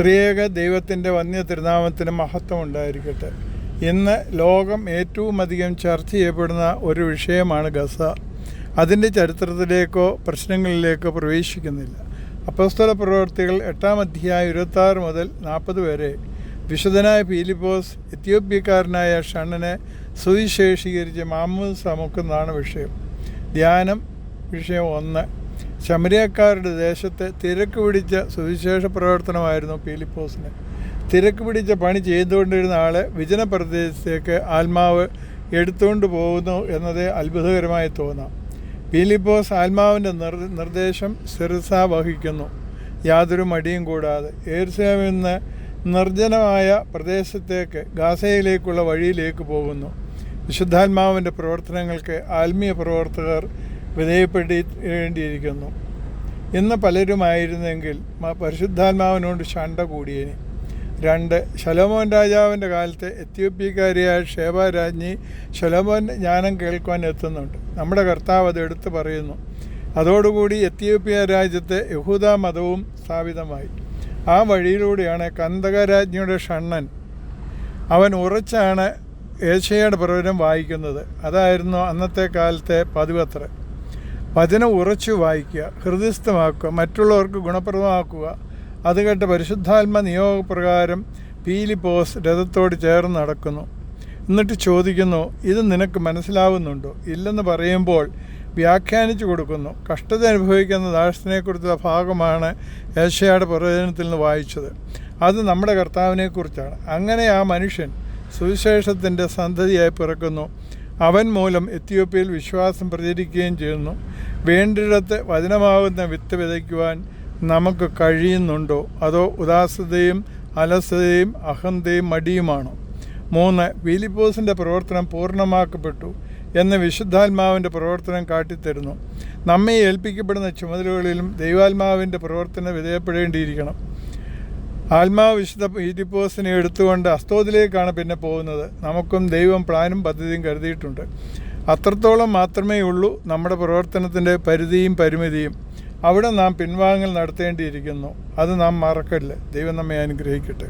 ത്രിയേക ദൈവത്തിന്റെ വന്യ തിരുനാമത്തിന് മഹത്വം ഉണ്ടായിരിക്കട്ടെ. ഇന്ന് ലോകം ഏറ്റവും അധികം ചർച്ച ചെയ്യപ്പെടുന്ന ഒരു വിഷയമാണ് ഗസ. അതിന്റെ ചരിത്രത്തിലേക്കോ പ്രശ്നങ്ങളിലേക്കോ പ്രവേശിക്കുന്നില്ല. അപ്പസ്തല പ്രവർത്തികൾ എട്ടാം അധ്യായം ഇരുപത്താറ് മുതൽ നാൽപ്പത് വരെ വിശുദ്ധനായ പീലിപ്പോസ് എത്യോപ്യക്കാരനായ ഷണ്ണനെ സുവിശേഷീകരിച്ച് മാമൂസ് അമുക്കുന്നതാണ് വിഷയം. ധ്യാനം വിഷയം ഒന്ന്. ശമരിയക്കാരുടെ ദേശത്തെ തിരക്ക് പിടിച്ച സുവിശേഷ പ്രവർത്തനമായിരുന്നു പീലിപ്പോസിന്. തിരക്ക് പിടിച്ച പണി ചെയ്തുകൊണ്ടിരുന്ന ആളെ വിജന പ്രദേശത്തേക്ക് ആത്മാവ് എടുത്തുകൊണ്ട് പോകുന്നു എന്നത് അത്ഭുതകരമായി തോന്നാം. പീലിപ്പോസ് ആത്മാവിന്റെ നിർ നിർദ്ദേശം സിറിസ വഹിക്കുന്നു. യാതൊരു മടിയും കൂടാതെ ഏർസേമിൽ നിന്ന് നിർജനമായ പ്രദേശത്തേക്ക് ഗാസയിലേക്കുള്ള വഴിയിലേക്ക് പോകുന്നു. വിശുദ്ധാത്മാവിന്റെ പ്രവർത്തനങ്ങൾക്ക് ആത്മീയ പ്രവർത്തകർ വിധേയപ്പെടേണ്ടിയിരിക്കുന്നു. ഇന്ന് പലരുമായിരുന്നെങ്കിൽ പരിശുദ്ധാത്മാവിനോട് ശണ്ട കൂടിയേനെ. രണ്ട് ശലോമോൻ രാജാവിന്റെ കാലത്ത് എത്യോപ്യക്കാരിയായ ഷേബ രാജ്ഞി ശലോമോൻ ജ്ഞാനം കേൾക്കുവാൻ എത്തുന്നുണ്ട്. നമ്മുടെ കർത്താവ് അത് എടുത്തു പറയുന്നു. അതോടുകൂടി എത്യോപ്യ രാജ്യത്തെ യഹൂദ മതവും സ്ഥാപിതമായി. ആ വഴിയിലൂടെയാണ് കന്ദക രാജ്ഞിയുടെ ഷണ്ണൻ. അവൻ ഉറച്ചാണ് ഏഷ്യയുടെ പ്രവചനം വായിക്കുന്നത്. അതായിരുന്നു അന്നത്തെ കാലത്തെ പതിവത്ര. വചനം ഉറച്ചു വായിക്കുക ഹൃദയസ്ഥമാക്കുക മറ്റുള്ളവർക്ക് ഗുണപ്രദമാക്കുക. അത് കേട്ട് പരിശുദ്ധാത്മ നിയോഗപ്രകാരം പീലിപ്പോസ് രഥത്തോട് ചേർന്ന് നടക്കുന്നു. എന്നിട്ട് ചോദിക്കുന്നു ഇത് നിനക്ക് മനസ്സിലാവുന്നുണ്ടോ? ഇല്ലെന്ന് പറയുമ്പോൾ വ്യാഖ്യാനിച്ചു കൊടുക്കുന്നു. കഷ്ടത അനുഭവിക്കുന്ന ദാസനെക്കുറിച്ചുള്ള ഭാഗമാണ് ഏഷ്യയുടെ പ്രവചനത്തിൽ നിന്ന് വായിച്ചത്. അത് നമ്മുടെ കർത്താവിനെക്കുറിച്ചാണ്. അങ്ങനെ ആ മനുഷ്യൻ സുവിശേഷത്തിന്റെ സന്തതിയായി പിറക്കുന്നു. അവൻ മൂലം എത്യോപ്യയിൽ വിശ്വാസം പ്രചരിക്കുകയും ചെയ്യുന്നു. വേണ്ടിടത്ത് വചനമാകുന്ന വിത്ത് വിതയ്ക്കുവാൻ നമുക്ക് കഴിയുന്നുണ്ടോ? അതോ ഉദാസതയും അലസതയും അഹന്തയും മടിയുമാണോ? മൂന്ന് വീലിപ്പോസിന്റെ പ്രവർത്തനം പൂർണമാക്കപ്പെട്ടു എന്ന് വിശുദ്ധാത്മാവിന്റെ പ്രവർത്തനം കാട്ടിത്തരുന്നു. നമ്മെ ഏൽപ്പിക്കപ്പെടുന്ന ചുമതലകളിലും ദൈവാത്മാവിന്റെ പ്രവർത്തനം വിധേയപ്പെടേണ്ടിയിരിക്കണം. ആത്മാവ് വിശുദ്ധ വീലിപ്പോസിനെ എടുത്തുകൊണ്ട് അസ്തോതിലേക്കാണ് പിന്നെ പോകുന്നത്. നമുക്കും ദൈവം പ്ലാനും പദ്ധതിയും കരുതിയിട്ടുണ്ട്. അത്രത്തോളം മാത്രമേ ഉള്ളൂ നമ്മുടെ പ്രവർത്തനത്തിന്റെ പരിധിയും പരിമിതിയും. അവിടെ നാം പിൻവാങ്ങൽ നടത്തേണ്ടിയിരിക്കുന്നു. അത് നാം മറക്കല്ല ദൈവം നമ്മെ അനുഗ്രഹിക്കട്ടെ.